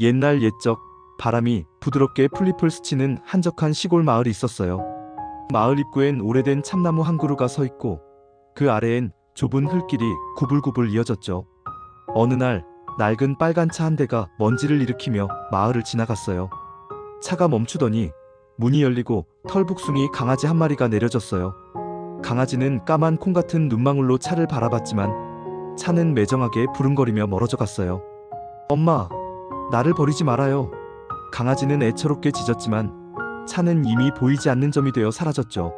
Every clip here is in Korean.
옛날 옛적 바람이 부드럽게 풀잎을 스치는 한적한 시골 마을이 있었어요. 마을 입구엔 오래된 참나무 한 그루가 서 있고 그 아래엔 좁은 흙길이 구불구불 이어졌죠. 어느 날 낡은 빨간 차 한 대가 먼지를 일으키며 마을을 지나갔어요. 차가 멈추더니 문이 열리고 털북숭이 강아지 한 마리가 내려졌어요. 강아지는 까만 콩 같은 눈망울로 차를 바라봤지만 차는 매정하게 부릉거리며 멀어져 갔어요. 엄마, 나를 버리지 말아요. 강아지는 애처롭게 짖었지만 차는 이미 보이지 않는 점이 되어 사라졌죠.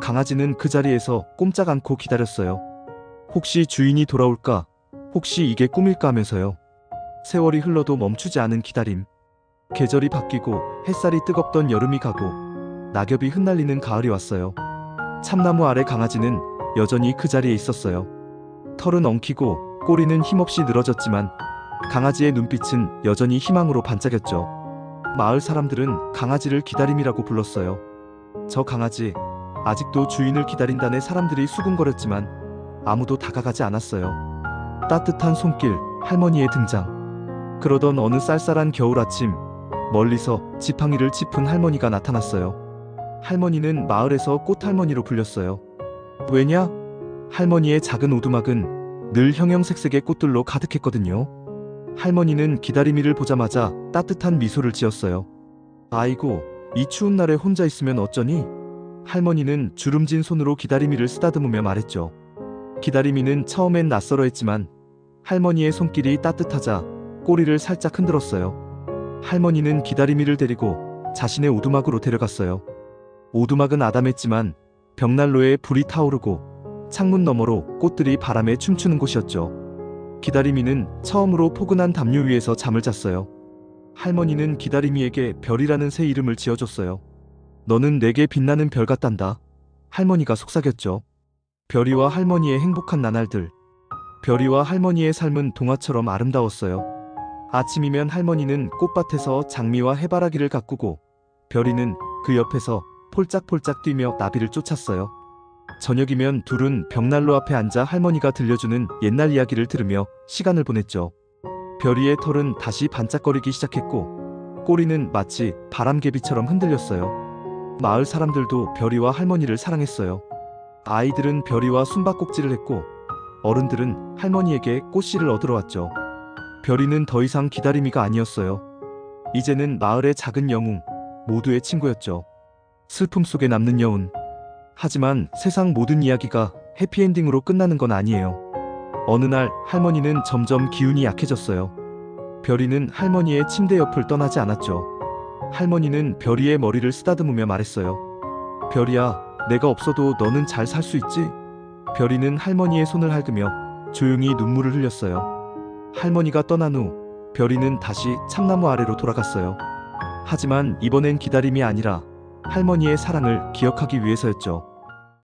강아지는 그 자리에서 꼼짝 않고 기다렸어요. 혹시 주인이 돌아올까? 혹시 이게 꿈일까 하면서요. 세월이 흘러도 멈추지 않은 기다림. 계절이 바뀌고 햇살이 뜨겁던 여름이 가고 낙엽이 흩날리는 가을이 왔어요. 참나무 아래 강아지는 여전히 그 자리에 있었어요. 털은 엉키고 꼬리는 힘없이 늘어졌지만 강아지의 눈빛은 여전히 희망으로 반짝였죠. 마을 사람들은 강아지를 기다림이라고 불렀어요. 저 강아지, 아직도 주인을 기다린다네 사람들이 수군거렸지만 아무도 다가가지 않았어요. 따뜻한 손길, 할머니의 등장. 그러던 어느 쌀쌀한 겨울 아침, 멀리서 지팡이를 짚은 할머니가 나타났어요. 할머니는 마을에서 꽃할머니로 불렸어요. 왜냐? 할머니의 작은 오두막은 늘 형형색색의 꽃들로 가득했거든요. 할머니는 기다림이를 보자마자 따뜻한 미소를 지었어요. 아이고, 이 추운 날에 혼자 있으면 어쩌니? 할머니는 주름진 손으로 기다림이를 쓰다듬으며 말했죠. 기다림이는 처음엔 낯설어 했지만 할머니의 손길이 따뜻하자 꼬리를 살짝 흔들었어요. 할머니는 기다림이를 데리고 자신의 오두막으로 데려갔어요. 오두막은 아담했지만 벽난로에 불이 타오르고 창문 너머로 꽃들이 바람에 춤추는 곳이었죠. 기다림이는 처음으로 포근한 담요 위에서 잠을 잤어요. 할머니는 기다림이에게 별이라는 새 이름을 지어줬어요. 너는 내게 빛나는 별 같단다. 할머니가 속삭였죠. 별이와 할머니의 행복한 나날들. 별이와 할머니의 삶은 동화처럼 아름다웠어요. 아침이면 할머니는 꽃밭에서 장미와 해바라기를 가꾸고 별이는 그 옆에서 폴짝폴짝 뛰며 나비를 쫓았어요. 저녁이면 둘은 벽난로 앞에 앉아 할머니가 들려주는 옛날 이야기를 들으며 시간을 보냈죠. 별이의 털은 다시 반짝거리기 시작했고 꼬리는 마치 바람개비처럼 흔들렸어요. 마을 사람들도 별이와 할머니를 사랑했어요. 아이들은 별이와 숨바꼭질을 했고 어른들은 할머니에게 꽃씨를 얻으러 왔죠. 별이는 더 이상 기다림이가 아니었어요. 이제는 마을의 작은 영웅, 모두의 친구였죠. 슬픔 속에 남는 여운. 하지만 세상 모든 이야기가 해피엔딩으로 끝나는 건 아니에요. 어느 날 할머니는 점점 기운이 약해졌어요. 별이는 할머니의 침대 옆을 떠나지 않았죠. 할머니는 별이의 머리를 쓰다듬으며 말했어요. 별이야, 내가 없어도 너는 잘 살 수 있지? 별이는 할머니의 손을 핥으며 조용히 눈물을 흘렸어요. 할머니가 떠난 후 별이는 다시 참나무 아래로 돌아갔어요. 하지만 이번엔 기다림이 아니라 할머니의 사랑을 기억하기 위해서였죠.